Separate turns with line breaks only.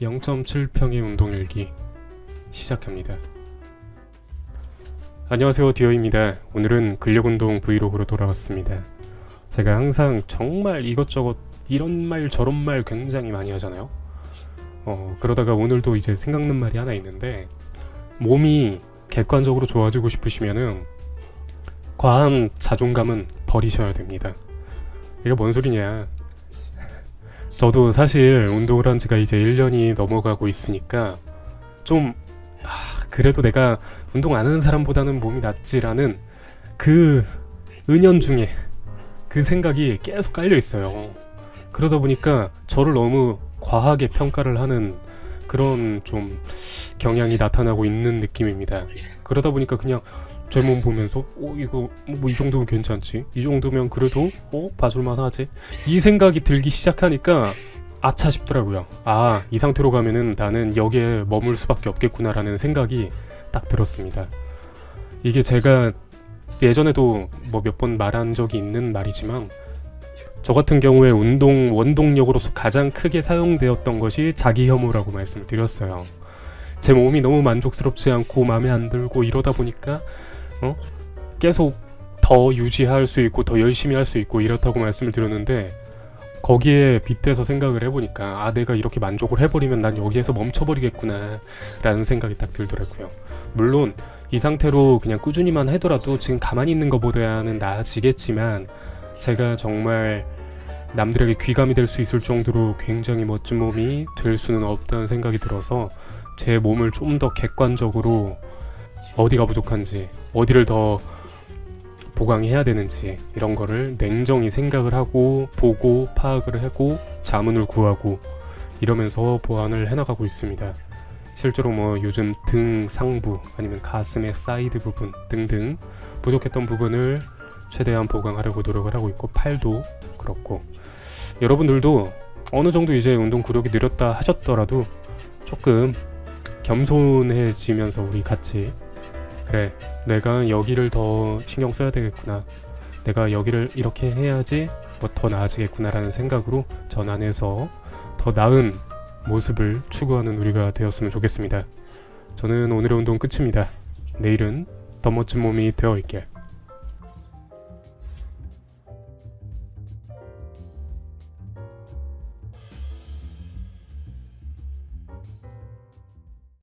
0.7평의 운동일기 시작합니다. 안녕하세요 디어입니다. 오늘은 근력운동 브이로그로 돌아왔습니다. 제가 항상 정말 이것저것 이런 말 저런 말 굉장히 많이 하잖아요. 어 그러다가 오늘도 이제 생각난 말이 하나 있는데 몸이 객관적으로 좋아지고 싶으시면은 과한 자존감은 버리셔야 됩니다. 이게 뭔 소리냐? 저도 사실 운동을 한 지가 이제 1년이 넘어가고 있으니까 좀 아, 그래도 내가 운동 안 하는 사람보다는 몸이 낫지라는 그 은연 중에 그 생각이 계속 깔려 있어요. 그러다 보니까 저를 너무 과하게 평가를 하는 그런 좀 경향이 나타나고 있는 느낌입니다. 그러다 보니까 그냥 제 몸 보면서 어 이거 뭐 이 정도면 괜찮지? 이 정도면 그래도 어 봐줄만 하지? 이 생각이 들기 시작하니까 아차 싶더라고요. 아 이 상태로 가면은 나는 여기에 머물 수밖에 없겠구나라는 생각이 딱 들었습니다. 이게 제가 예전에도 뭐 몇 번 말한 적이 있는 말이지만 저 같은 경우에 운동 원동력으로서 가장 크게 사용되었던 것이 자기 혐오라고 말씀을 드렸어요. 제 몸이 너무 만족스럽지 않고 마음에 안 들고 이러다 보니까 어? 계속 더 유지할 수 있고 더 열심히 할 수 있고 이렇다고 말씀을 드렸는데 거기에 빗대서 생각을 해보니까 아 내가 이렇게 만족을 해버리면 난 여기에서 멈춰버리겠구나 라는 생각이 딱 들더라고요 물론 이 상태로 그냥 꾸준히만 하더라도 지금 가만히 있는 것보다는 나아지겠지만 제가 정말 남들에게 귀감이 될 수 있을 정도로 굉장히 멋진 몸이 될 수는 없다는 생각이 들어서 제 몸을 좀 더 객관적으로 어디가 부족한지 어디를 더 보강해야 되는지 이런 거를 냉정히 생각을 하고 보고 파악을 하고 자문을 구하고 이러면서 보완을 해나가고 있습니다. 실제로 뭐 요즘 등 상부 아니면 가슴의 사이드 부분 등등 부족했던 부분을 최대한 보강하려고 노력을 하고 있고 팔도 그렇고 여러분들도 어느 정도 이제 운동 구력이 늘었다 하셨더라도 조금 겸손해지면서 우리 같이 그래 내가 여기를 더 신경 써야 되겠구나. 내가 여기를 이렇게 해야지 뭐 더 나아지겠구나라는 생각으로 전 안에서 더 나은 모습을 추구하는 우리가 되었으면 좋겠습니다. 저는 오늘의 운동 끝입니다. 내일은 더 멋진 몸이 되어 있길